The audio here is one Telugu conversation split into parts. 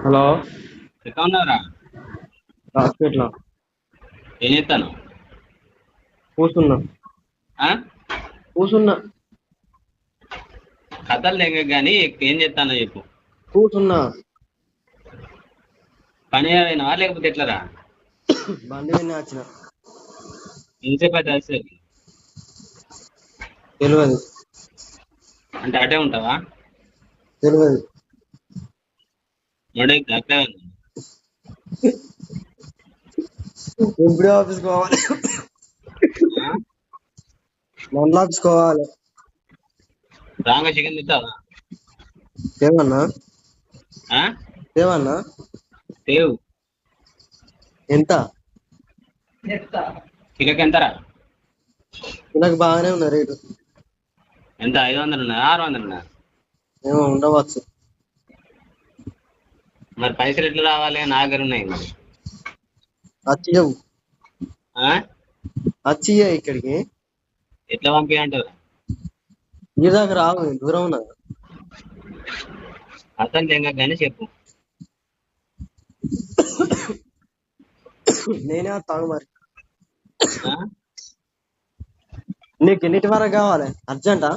హలో. ఎక్కడ ఉన్నావురా హాస్పిటల్ ఏం చేస్తాను కూర్చున్నా కూర్చున్నా కథలు లేక కానీ ఏం చేస్తానో చెప్పు. కూర్చున్నా పని అయినావా లేకపోతే ఎట్లరా? బండి వచ్చిన. ఎంతసేపు అయితే తెలియదు అంటే అటే ఉంటావా? తెలియదు అట్లే ఉంది ఇప్పుడే ఆఫీస్ పోవాలి? మండల ఆఫీస్ పోవాలి. రాంగా చికెన్ తింటావా? ఏమన్నా ఆ? ఏమన్నా తేవు. ఎంత? కిలోకి ఎంతరా? నాకు బాగానే ఉంది రేటు. ఎంత? ఐదు వందలు ఉన్నా ఆరు వందలు ఉన్నా ఏమో ఉండవచ్చు. మరి పైసలు ఎట్లా రావాలి నా దగ్గర ఉన్నాయి మరి. ఇయ్య ఇక్కడికి. ఎట్లా పంపించంటారు ఈ దాకా రావు దూరం ఉన్నా. అతను తెంగ కానీ చెప్పు. నేనే వస్తాను మరి? నీకు ఎన్నిటి వరకు కావాలి? అర్జెంటా?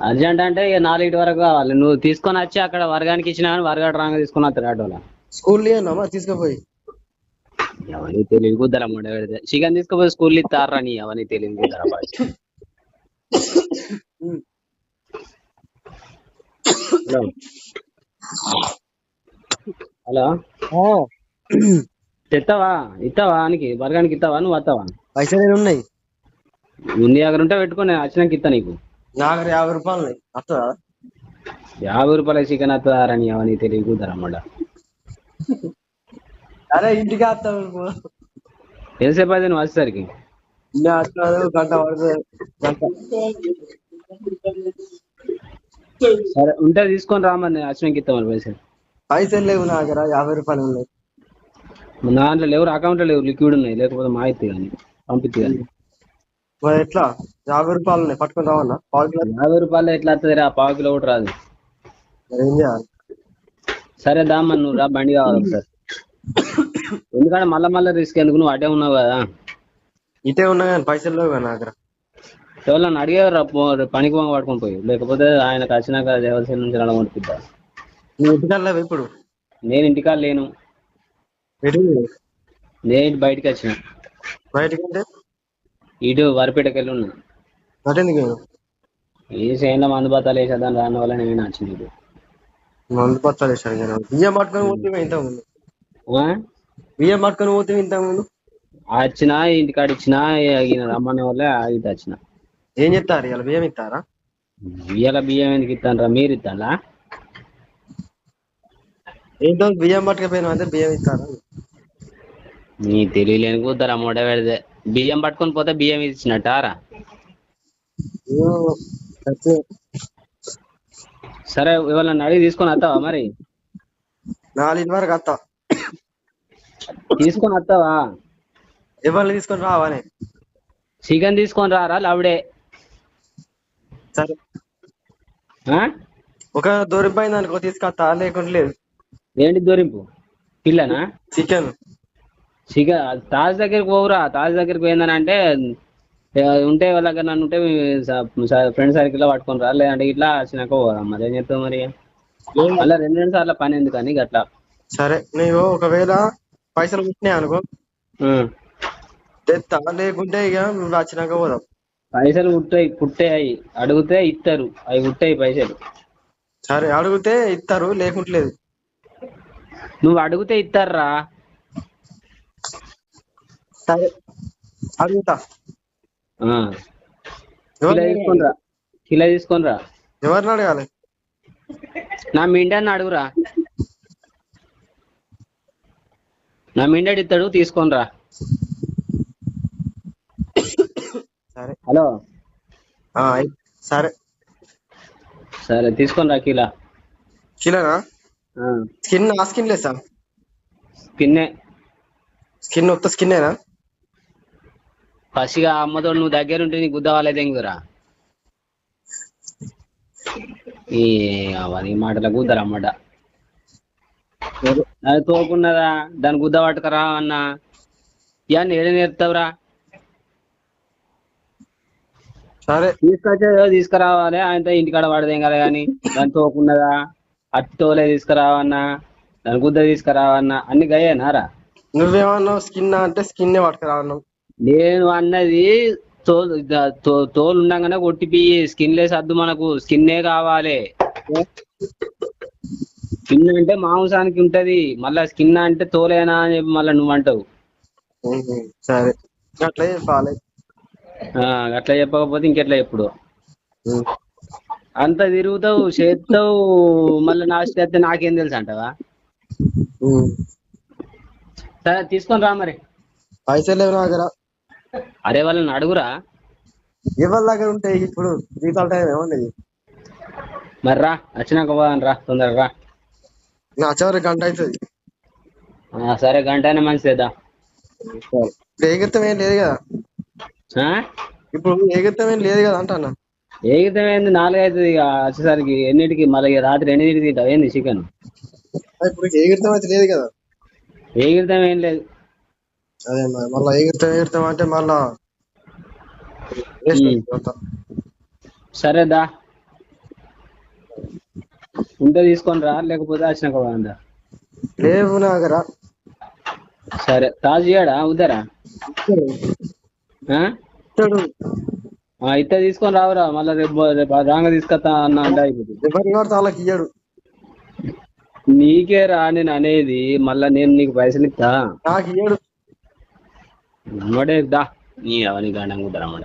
అర్జెంట్ అంటే ఇక నాలుగింటి వరకు కావాలి. నువ్వు తీసుకొని వచ్చి అక్కడ వర్గానికి ఇచ్చినా కానీ వర్గాడు రాంగ తీసుకొని వస్తాడు ఆటోలో. స్కూల్ తీసుకుపోయి. ఎవరికి తెలియదు. కుద్దరా మొండ పెడితే చికెన్ తీసుకుపోయి స్కూల్ ఇస్తారా నీ? ఎవరికి తెలియదు. కుద్దరా. హలో. హలో. ఆ, తెస్తావా ఇస్తావా అనికి వర్గానికి ఇస్తావా నువ్వు వస్తావా పైసలు ఉన్నాయి? నీ దగ్గర ఉంటే పెట్టుకొని నేను వచ్చినాక ఇస్తా నీకు. నా దగ్గర యాభై రూపాయలు వస్తుందా యాభై రూపాయల చికెన్ వస్తుందారా నీ ఎవరికి తెలియదు కుద్దరా మొండ అరే ఇంటికి వస్తావు. ఎంతసేపు అయితే నువ్వు వచ్చేసరికి? గంట సరే ఉంటే తీసుకొని రా మరి నేను వచ్చినాక ఇస్తా మరి పైసలు. పైసలు లేవు నా దగ్గర యాభై రూపాయలు ఉన్నాయి. దాంట్లో లేవు అకౌంట్లో లేవు లిక్విడ్ ఉన్నాయి లేకపోతే మా అయితే కానీ పంపిస్తే కానీ. మరి ఎట్లా? యాభై రూపాయలు ఉన్నాయి పట్టుకొని రావన్నా పావు కిలో? యాభై రూపాయలు ఎట్లా వస్తుంది రా పావు కిలో కూడా రాదు. మరి ఏం చేయాలి? సరే దామ్మా నువ్వు రా బండి కావాలి ఒకసారి. ఎందుకంటే మళ్ళా మళ్ళీ రిస్క్ ఎందుకు? నువ్వు అటే ఉన్నావు కదా. ఇటే ఉన్నా కానీ పైసలు లేవు కదా నా దగ్గర. ఎవరన్నా అడిగారు రా పో పనికి పోంగ పట్టుకొని పోయి. లేకపోతే ఆయనకు వచ్చినాక దేవసేన నుంచి పంపిద్దా నువ్వు ఇంటికి లేవు ఇప్పుడు? నేను ఇంటికాడ లేను. ఎటు? నేను ఇటు బయటికి వచ్చిన. బయటికి అంటే? ఇటు వరిపేటకి వెళ్ళి ఉన్నా. అటెందుకు? ఏ చేయంలో మందు బత్తాలు వేసేద్దాం రాని వల్ల నేను వచ్చిన ఇటు. మందు నేను బియ్యం పట్టుకొని పోతే ఇంతకు ముందు? ఆ? బియ్యం పట్టుకొని పోతే ఇంతకు ముందు? వచ్చిన ఇంటికాడ ఇచ్చిన ఈయన రమ్మనే వాళ్ళే ఇటు వచ్చిన. ఏం చెప్తారు? ఇలా బియ్యం ఇస్తారా? ఇయ్యాల బియ్యం ఎందుకు ఇస్తాను రా? మీరు ఇస్తారా? ఏంటో బియ్యం పట్టుకపోయినా అంటే బియ్యం ఇస్తారా? నీ తెలియలేని కూతురా మూడ పెడితే. బియ్యం పట్టుకొని పోతే బియ్యం ఇచ్చినట్టారా. సరే ఇవాళ అడిగి తీసుకొని వస్తావా మరి? నాలుగు వరకు వస్తా. తీసుకొని వస్తావా? ఎవరిని తీసుకొని రావాలి? చికెన్ తీసుకొని రారా లవడే సరే? ఒక దూరిపోయింది అనుకో తీసుకొస్తా లేకుంటే లేదు. ఏంటి దొరింపు? పిల్లనా? చికెన్. చికెన్ తాజ్ దగ్గరికి పోవురా. తాజ్ దగ్గరికి పోయిందని అంటే ఉంటే వాళ్ళ దగ్గర నన్ను ఉంటే ఫ్రెండ్ సర్కిల్లో పట్టుకొని రా. లేదంటే ఇట్లా వచ్చినాక పోరా. మరి ఏం చెప్తావు మరి? మళ్ళీ రెండు రెండు సార్లు పని ఎందుకు అని గట్లా? సరే నీవు ఒకవేళ పైసలు పుట్టినాయి అనుకో. ఆ. తెస్తా లేకుంటే ఇక నువ్వు వచ్చినాక పోదాం. పైసలు పుట్టాయి పుట్టాయి అడిగితే ఇస్తారు అవి పుట్టాయి పైసలు. సరే అడిగితే ఇస్తారు లేకుంటే లేదు. నువ్వు అడిగితే ఇస్తారా సరే. అడుగుతా. కిలో ఎవరిని తీసుకొని రా కిలో తీసుకొని రా ఎవరిని అడగాలి? నా మిండాన్ని అడుగురా. నా మిండాడు ఇస్తాడు తీసుకొని రా సరే. హలో. సరే. సరే తీసుకొని రా కిలో. కిలోనా? స్కిన్ ఆ స్కిన్ లేదా పిన్నే స్కిన్ ఉత్త స్కిన్నేనా? పసిగా అమ్మతో నువ్వు దగ్గర ఉంటే నీకు గుద్ద వాళ్ళే తెంగురా ఈ అవన్నీ మాటలకు గుద్దరమ్మట అది తోకున్నదా దాని గుద్ద పట్టుకరా అన్న. ఇవన్నీ ఏడ నేర్పుతావురా? సరే. తీసుకొచ్చేదో తీసుకురావాలి? ఆయనతో ఇంటికాడ పడదేం కదా కానీ దాని తోకున్నదా అట్టి తోలే తీసుకురావన్నా. దాని గుద్ద తీసుకురావన్నా. అన్ని గయ్యేనారా? నువ్వేమన్నావు? స్కిన్ అంటే స్కిన్ పట్టుకురా అన్నావు నేను అన్నది తోలు ఉండగానే కొట్టి స్కిన్ లేసి అద్దు మనకు. స్కిన్నే కావాలి. స్కిన్ అంటే మాంసానికి ఉంటది. మళ్ళా స్కిన్ అంటే తోలేనా అని చెప్పి మళ్ళీ నువ్వు అంటావు సరే. అట్లా చెప్పాలి. ఆ, అట్లా చెప్పకపోతే ఇంకెట్లా ఎప్పుడు. అంత తిరుగుతావు చేస్తావు మళ్ళీ నాశనం చేస్తే నాకేం తెలుసు అంటావా. సరే తీసుకొని రా మరి. పైసలు లేవు నా దగ్గర. అరే వాళ్ళని అడుగురా. ఎవరి దగ్గర ఉంటాయి ఇప్పుడు జీతాల టైం ఏమన్నది మరి రా వచ్చినాక పోదాం రా తొందరగా రా. నా చివరి గంట అవుతుంది. ఆ, సరే గంటనే మంచిదేదా ఇప్పుడు ఎగిరితం ఏం లేదు కదా? ఆ? ఇప్పుడు ఎగిరితం ఏం లేదు కదా అంటానా ఏగితం ఏంది? నాలుగు అవుతుంది ఇక వచ్చేసరికి ఎన్నిటికి? మళ్ళీ రాత్రి ఎన్నిటికి తింటావు? ఏంది చికెన్? ఇప్పుడు ఎగిరితం అయితే లేదు కదా? ఏగితం ఏం లేదు. అదే మరి మళ్ళా ఎగిరితం ఎగిరితం అంటే మళ్ళా. సరేదా ఉంటే తీసుకొని రా లేకపోతే వచ్చినాక పోదాం దా. లేవు నా దగ్గర. సరే తాజు చేయడా. ఆ, ఇట్ట తీసుకొని రావురా మళ్ళీ రేపు రేపు రాంగ తీసుకొస్తా అన్న అంటే అయిపోతుంది ఎవరిని పడితే వాళ్ళకి ఇయ్యడు. నీకే రా నేను అనేది మళ్ళా నేను నీకు పైసలు ఇస్తా నాకు ఇయ్యడు. ನೋಡೇ ಇದ್ದ ನೀ ಅವನಿಗೆ ಗಂಡಂಗು ದರ ಮಾಡ.